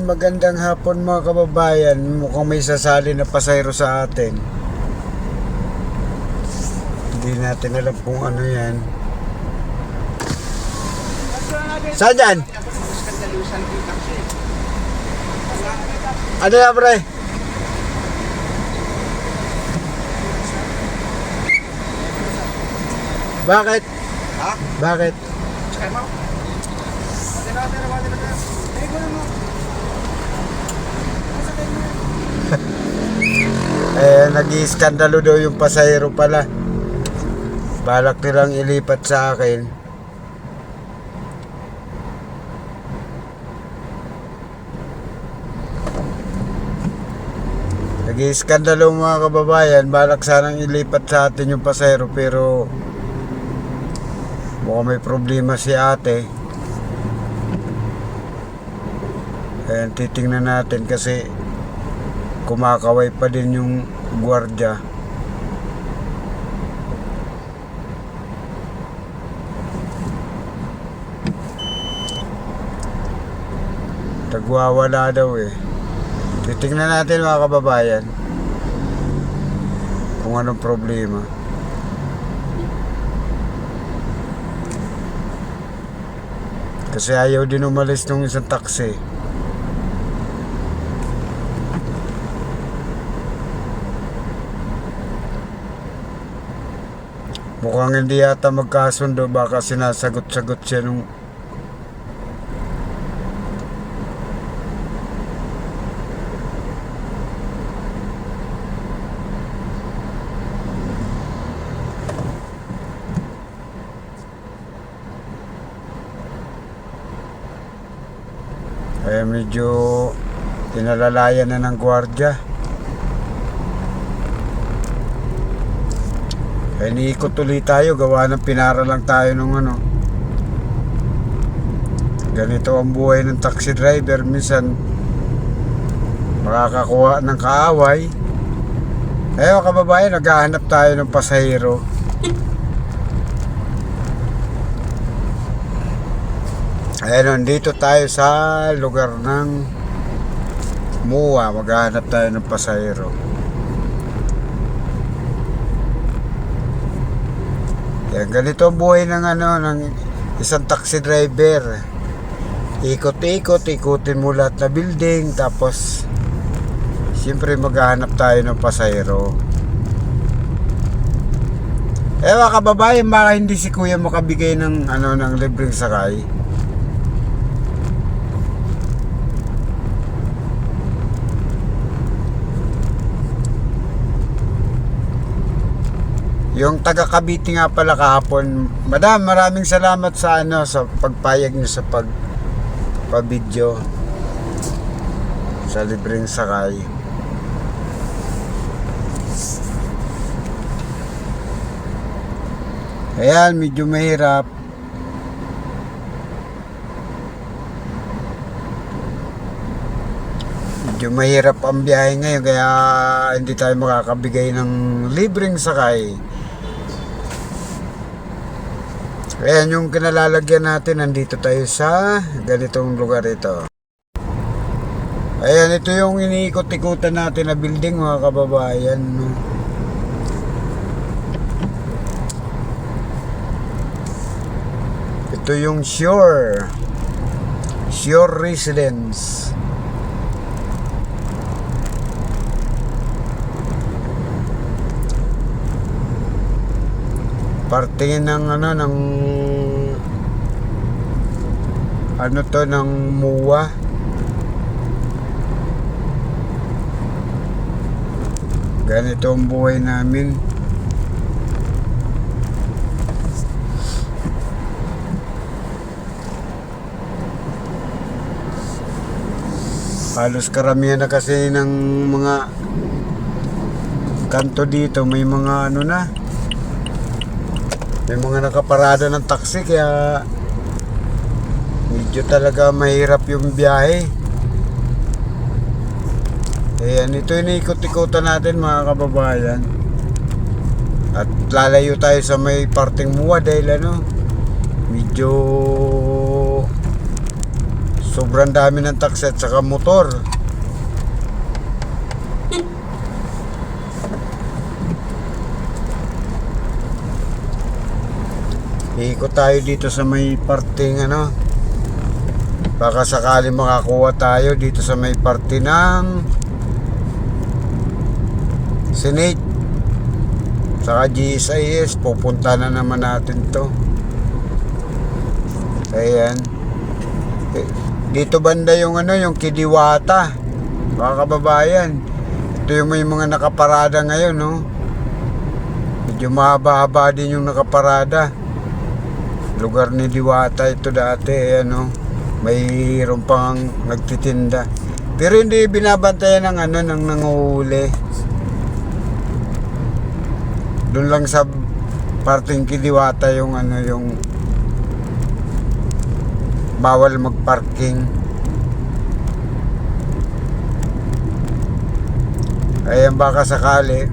Magandang hapon mga kababayan. Mukhang may sasali na pasayro sa atin. Hindi natin alam kung ano yan. Saan yan? Ano yan, pre? Bakit? Ha? Bakit? Sakay mo? Pati na, pati na, pati na. Eh, gano'n mo. Sakay mo. Eh, nag-iiskandalo daw yung pasahero pala. Balak nilang ilipat sa akin. Nag-iiskandalo mga kababayan. Balak sanang ilipat sa atin yung pasahero pero mukhang may problema si ate. Kaya titingnan natin kasi kumakaway pa din yung gwardiya. Tagwawala daw eh. Titingnan natin mga kababayan kung anong problema. Kasi ayaw din umalis nung isang taxi. Mukhang hindi yata magkasundo baka sinasagot-sagot siya nung eh medyo pinalalayan na ng gwardya. Eh, niikot ulit tayo. Gawa ng pinara lang tayo nung ano. Ganito ang buhay ng taxi driver. Minsan, makakakuha ng kaaway. Eh, kababayan, naghahanap tayo ng pasahero. Ayun, dito tayo sa lugar ng Mua. Maghahanap tayo ng pasahero. Yan, ganito ang buhay ng ano ng isang taxi driver. Ikot-ikot, ikutin mo lahat na building tapos siyempre maghahanap tayo ng pasahero. Eh mga kababayan, baka hindi si kuya makabigay ng ano ng libreng sakay. Yung taga Cavite nga pala kahapon. Madam, maraming salamat sa ano sa pagpayag niyo sa pag pa-video sa libreng sakay. Ayan, medyo mahirap. Medyo mahirap ang biyahe ngayon kaya hindi tayo makakabigay ng libreng sakay. Ayan yung kinalalagyan natin, nandito tayo sa ganitong lugar ito. Ayan, ito yung iniikot-ikutan natin na building mga kababayan. Ito yung Shore. Shore Residence. Parte ng ano ng ano to ng muwa ganito ang buhay namin. Halos karamihan na kasi ng mga kanto dito may mga ano na may mga nakaparada ng taxi kaya medyo talaga mahirap yung biyahe. Ayan, ito yung ikot-ikutan natin mga kababayan. At lalayo tayo sa may parting muwa dahil ano, medyo Sobrang dami ng taxi at saka motor. Ikot tayo dito sa may parting ano. Baka sakali makakuha tayo dito sa may parte ng Senate. Saka GSIS, pupunta na naman natin to. Ayan. Eh, Dito banda yung ano, yung Kidiwata. Mga kababayan. Ito yung may mga nakaparada ngayon, no? Medyo mahaba-haba din yung nakaparada. Lugar ni Diwata ito dati, ayan, no? Mayroon pang nagtitinda. Pero hindi binabantayan ng ano, ng nanguhuli. Doon lang sa parting Kidiwata yung ano, yung bawal magparking. Ayan baka sakali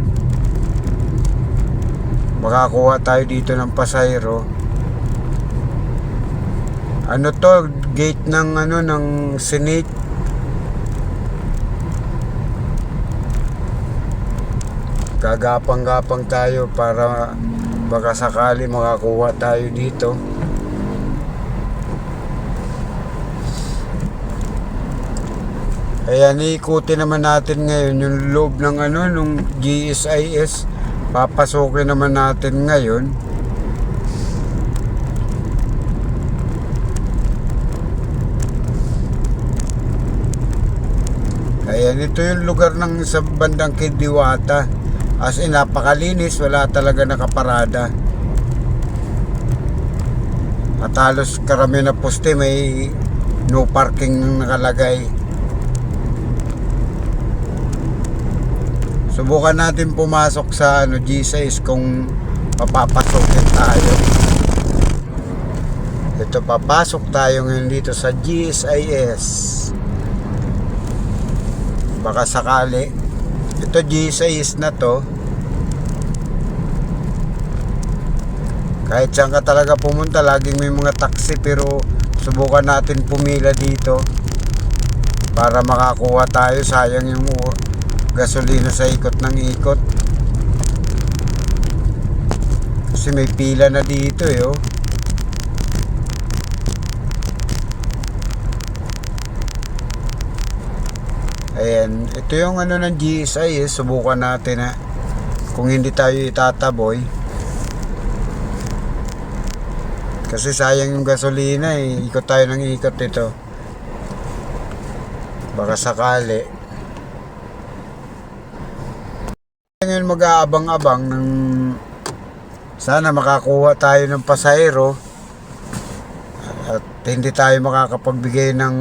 makakuha tayo dito ng pasayro. Ano to? Gate ng ano ng Senate. Gagapang-gapang tayo para baka sakali makakuha tayo dito. Ayan, iikutin naman natin ngayon yung loob ng ano, nung GSIS. Papasukin naman natin ngayon. Ayan, ito yung lugar ng sa bandang Kidiwata. As in, napakalinis, wala talaga nakaparada. At halos karami na poste may no parking nakalagay. Subukan natin pumasok sa ano G6 kung papapasokin tayo. Ito papasok tayo ngayon dito sa GSIS. Baka sakali. Ito GSIS na to. Kahit saan ka talaga pumunta, laging may mga taxi pero subukan natin pumila dito para makakuha tayo. Sayang yung gasolina sa ikot ng ikot. Kasi may pila na dito eh oh. Ayan, ito yung ano ng GSI eh. Subukan natin na kung hindi tayo itataboy. Kasi sayang yung gasolina eh. Ikot tayo ng ikot ito. Baka sakali. Ngayon mag-aabang-abang ng sana makakuha tayo ng pasahero at hindi tayo makakapagbigay ng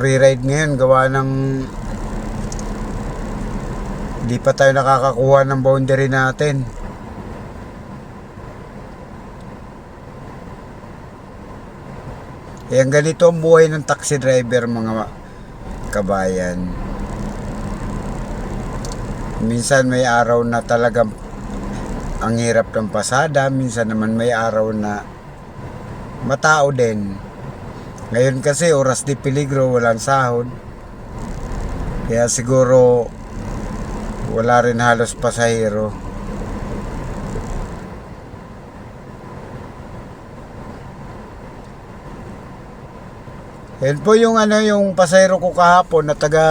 free ride ngayon gawa ng hindi pa tayo nakakakuha ng boundary natin. Ayan ganito ang buhay ng taxi driver mga kabayan. Minsan may araw na talagang ang hirap ng pasada, minsan naman may araw na matao din. Ngayon kasi oras di peligro, walang sahod. Kaya siguro wala rin halos pasahero. Yan po yung ano yung pasahero ko kahapon na taga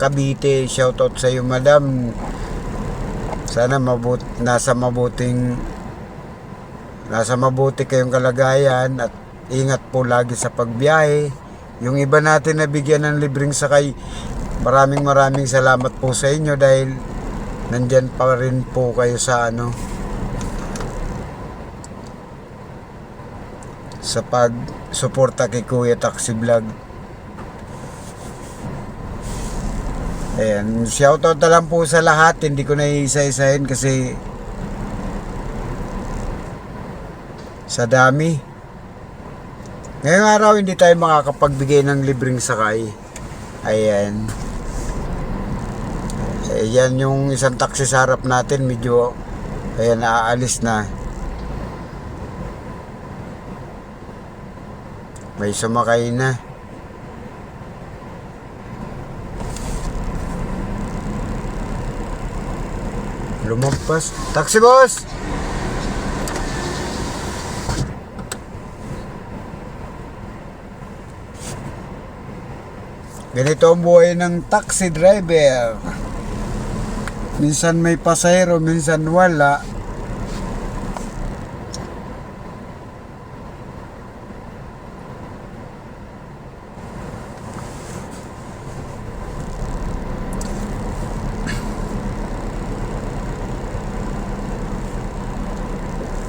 Cavite. Shoutout sa iyo, madam. Sana mabut nasa mabuting nasa mabuti kayong kalagayan at ingat po lagi sa pagbiyahe. Yung iba natin na bigyan ng libreng sakay, maraming maraming salamat po sa inyo dahil nandyan pa rin po kayo sa ano sa pag suporta kay Kuya Taxi Vlog. Ayan, shoutout na lang po sa lahat. Hindi ko na isa-isahin kasi sa dami. Ngayong araw hindi tayo makakapagbigay ng libreng sakay. Ayan. Ayan yung isang taxi sa harap natin medyo ayan aalis na. May sumakay na. Lumagpas. Taxi boss! Ganito ang buhay ng taxi driver. Minsan may pasahero, minsan wala.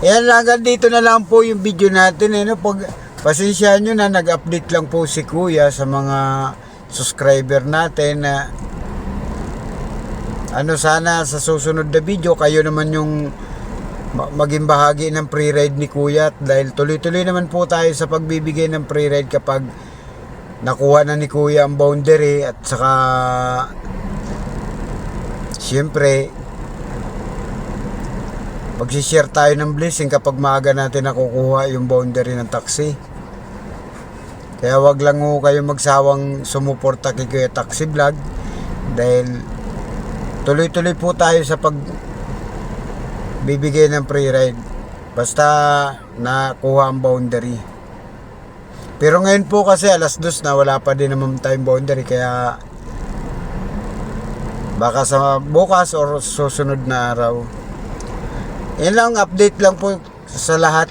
Yan hanggang dito na lang po yung video natin. Eh, no? Pag, pasensya nyo na nag-update lang po si Kuya sa mga subscriber natin na ano sana sa susunod na video kayo naman yung ma- maging bahagi ng pre-ride ni Kuya at dahil tuloy-tuloy naman po tayo sa pagbibigay ng pre-ride kapag nakuha na ni Kuya ang boundary at saka siyempre magsishare tayo ng blessing kapag maaga natin nakukuha yung boundary ng taxi. Kaya wag lang ho kayo magsawang sumuporta kay Kuya Taxi Vlog dahil tuloy-tuloy po tayo sa pag bibigay ng free ride basta nakuha ang boundary. Pero ngayon po kasi alas dos na wala pa din naman tayong boundary kaya baka sa bukas or susunod na araw. Yan lang, update lang po sa lahat.